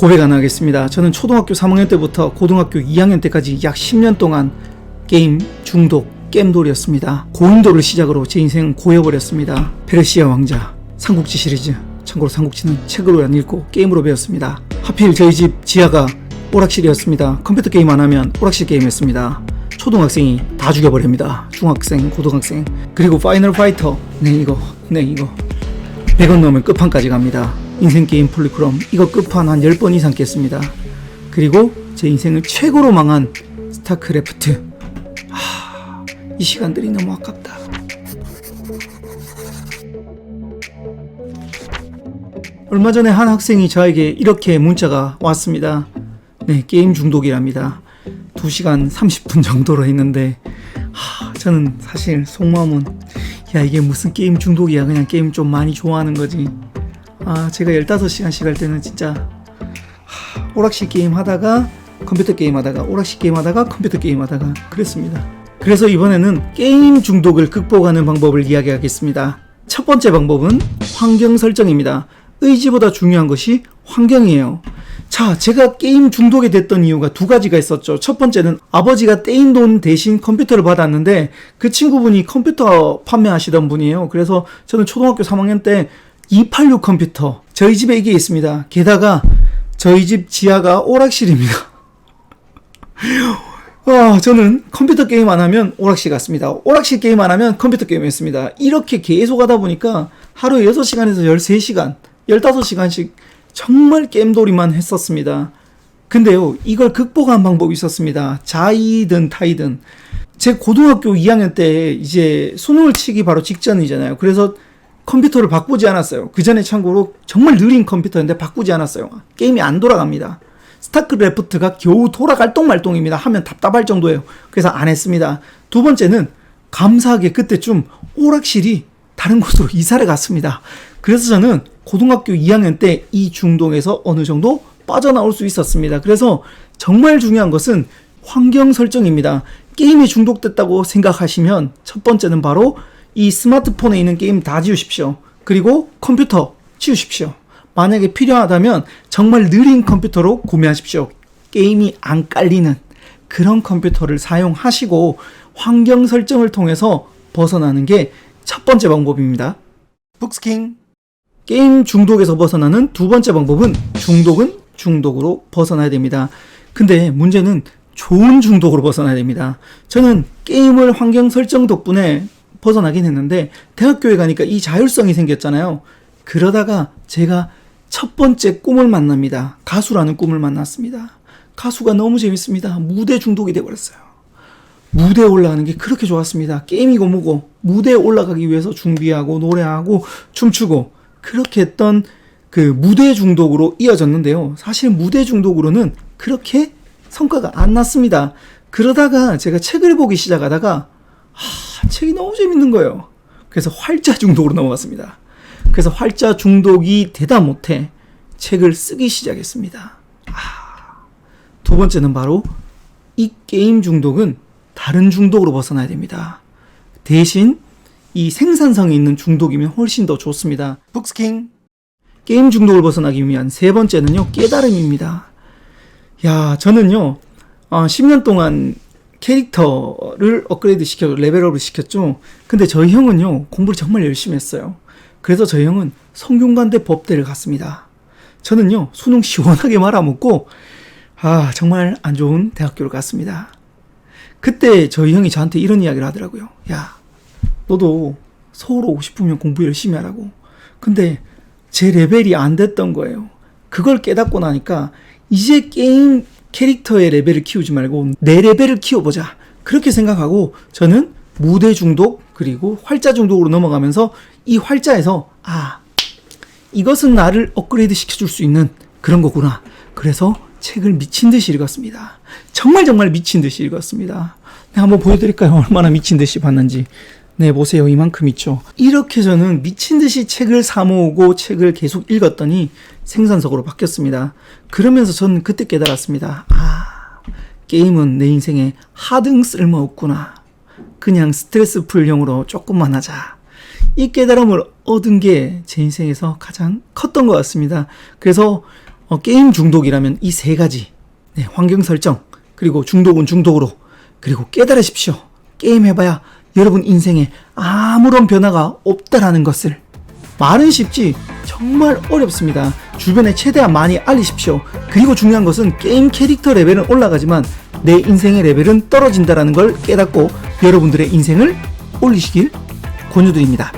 고백 안 하겠습니다. 저는 초등학교 3학년 때부터 고등학교 2학년 때까지 약 10년 동안 게임 중독, 게임돌이었습니다. 고인돌을 시작으로 제 인생은 고여버렸습니다. 페르시아 왕자, 삼국지 시리즈. 참고로 삼국지는 책으로 안 읽고 게임으로 배웠습니다. 하필 저희 집 지하가 오락실이었습니다. 컴퓨터 게임 안 하면 오락실 게임 했습니다. 초등학생이 다 죽여버립니다. 중학생, 고등학생. 그리고 파이널 파이터. 네, 이거. 네, 이거. 100원 넘으면 끝판까지 갑니다. 인생 게임 폴리크롬 이거 끝판 한 10번 이상 깼습니다. 그리고 제 인생을 최고로 망한 스타크래프트. 하, 이 시간들이 너무 아깝다. 얼마 전에 한 학생이 저에게 이렇게 문자가 왔습니다. 네, 게임 중독이랍니다. 2시간 30분 정도로 했는데 하, 저는 사실 속마음은 야 이게 무슨 게임 중독이야 그냥 게임 좀 많이 좋아하는 거지 아 제가 15시간씩 할 때는 진짜 하, 오락실 게임 하다가 컴퓨터 게임 하다가 오락실 게임 하다가 컴퓨터 게임 하다가 그랬습니다 그래서 이번에는 게임 중독을 극복하는 방법을 이야기하겠습니다 첫 번째 방법은 환경 설정입니다 의지보다 중요한 것이 환경이에요 자, 제가 게임 중독이 됐던 이유가 두 가지가 있었죠. 첫 번째는 아버지가 떼인 돈 대신 컴퓨터를 받았는데 그 친구분이 컴퓨터 판매하시던 분이에요. 그래서 저는 초등학교 3학년 때 286 컴퓨터, 저희 집에 이게 있습니다. 게다가 저희 집 지하가 오락실입니다. 와, 저는 컴퓨터 게임 안 하면 오락실 갔습니다. 오락실 게임 안 하면 컴퓨터 게임 했습니다. 이렇게 계속 하다 보니까 하루에 6시간에서 13시간, 15시간씩 정말 게임돌이만 했었습니다. 근데요, 이걸 극복한 방법이 있었습니다. 자이든 타이든. 제 고등학교 2학년 때 이제 수능을 치기 바로 직전이잖아요. 그래서 컴퓨터를 바꾸지 않았어요. 그 전에 참고로 정말 느린 컴퓨터인데 바꾸지 않았어요. 게임이 안 돌아갑니다. 스타크래프트가 겨우 돌아갈 똥말똥입니다. 하면 답답할 정도예요. 그래서 안 했습니다. 두 번째는 감사하게 그때쯤 오락실이 다른 곳으로 이사를 갔습니다. 그래서 저는 고등학교 2학년 때 이 중독에서 어느 정도 빠져나올 수 있었습니다. 그래서 정말 중요한 것은 환경 설정입니다. 게임이 중독됐다고 생각하시면 첫 번째는 바로 이 스마트폰에 있는 게임 다 지우십시오. 그리고 컴퓨터 지우십시오. 만약에 필요하다면 정말 느린 컴퓨터로 구매하십시오. 게임이 안 깔리는 그런 컴퓨터를 사용하시고 환경 설정을 통해서 벗어나는 게 첫 번째 방법입니다. 북스킹 게임 중독에서 벗어나는 두 번째 방법은 중독은 중독으로 벗어나야 됩니다. 근데 문제는 좋은 중독으로 벗어나야 됩니다. 저는 게임을 환경 설정 덕분에 벗어나긴 했는데 대학교에 가니까 이 자율성이 생겼잖아요. 그러다가 제가 첫 번째 꿈을 만납니다. 가수라는 꿈을 만났습니다. 가수가 너무 재밌습니다. 무대 중독이 돼버렸어요. 무대에 올라가는 게 그렇게 좋았습니다. 게임이고 뭐고 무대에 올라가기 위해서 준비하고 노래하고 춤추고 그렇게 했던 그 무대 중독으로 이어졌는데요. 사실 무대 중독으로는 그렇게 성과가 안 났습니다. 그러다가 제가 책을 보기 시작하다가 하, 책이 너무 재밌는 거예요. 그래서 활자 중독으로 넘어갔습니다. 그래서 활자 중독이 되다 못해 책을 쓰기 시작했습니다. 아, 두 번째는 바로 이 게임 중독은 다른 중독으로 벗어나야 됩니다. 대신 이 생산성이 있는 중독이면 훨씬 더 좋습니다. 북스킹 게임 중독을 벗어나기 위한 세 번째는요 깨달음입니다. 야 저는요 어, 10년 동안 캐릭터를 업그레이드 시켜 레벨업을 시켰죠. 근데 저희 형은요 공부를 정말 열심히 했어요. 그래서 저희 형은 성균관대 법대를 갔습니다. 저는요 수능 시원하게 말아먹고 아 정말 안 좋은 대학교를 갔습니다. 그때 저희 형이 저한테 이런 이야기를 하더라고요. 야, 너도 서울 오고 싶으면 공부 열심히 하라고. 근데 제 레벨이 안 됐던 거예요. 그걸 깨닫고 나니까 이제 게임 캐릭터의 레벨을 키우지 말고 내 레벨을 키워보자. 그렇게 생각하고 저는 무대 중독 그리고 활자 중독으로 넘어가면서 이 활자에서 아 이것은 나를 업그레이드 시켜줄 수 있는 그런 거구나. 그래서 책을 미친 듯이 읽었습니다. 정말 정말 미친 듯이 읽었습니다. 네, 한번 보여드릴까요? 얼마나 미친 듯이 봤는지. 네, 보세요. 이만큼 있죠. 이렇게 저는 미친 듯이 책을 사모으고 책을 계속 읽었더니 생산적으로 바뀌었습니다. 그러면서 저는 그때 깨달았습니다. 아, 게임은 내 인생에 하등 쓸모없구나. 그냥 스트레스 풀용으로 조금만 하자. 이 깨달음을 얻은 게 제 인생에서 가장 컸던 것 같습니다. 그래서 어, 게임 중독이라면 이 세 가지 네, 환경 설정 그리고 중독은 중독으로 그리고 깨달으십시오. 게임 해봐야 여러분 인생에 아무런 변화가 없다라는 것을 말은 쉽지 정말 어렵습니다. 주변에 최대한 많이 알리십시오. 그리고 중요한 것은 게임 캐릭터 레벨은 올라가지만 내 인생의 레벨은 떨어진다라는 걸 깨닫고 여러분들의 인생을 올리시길 권유드립니다.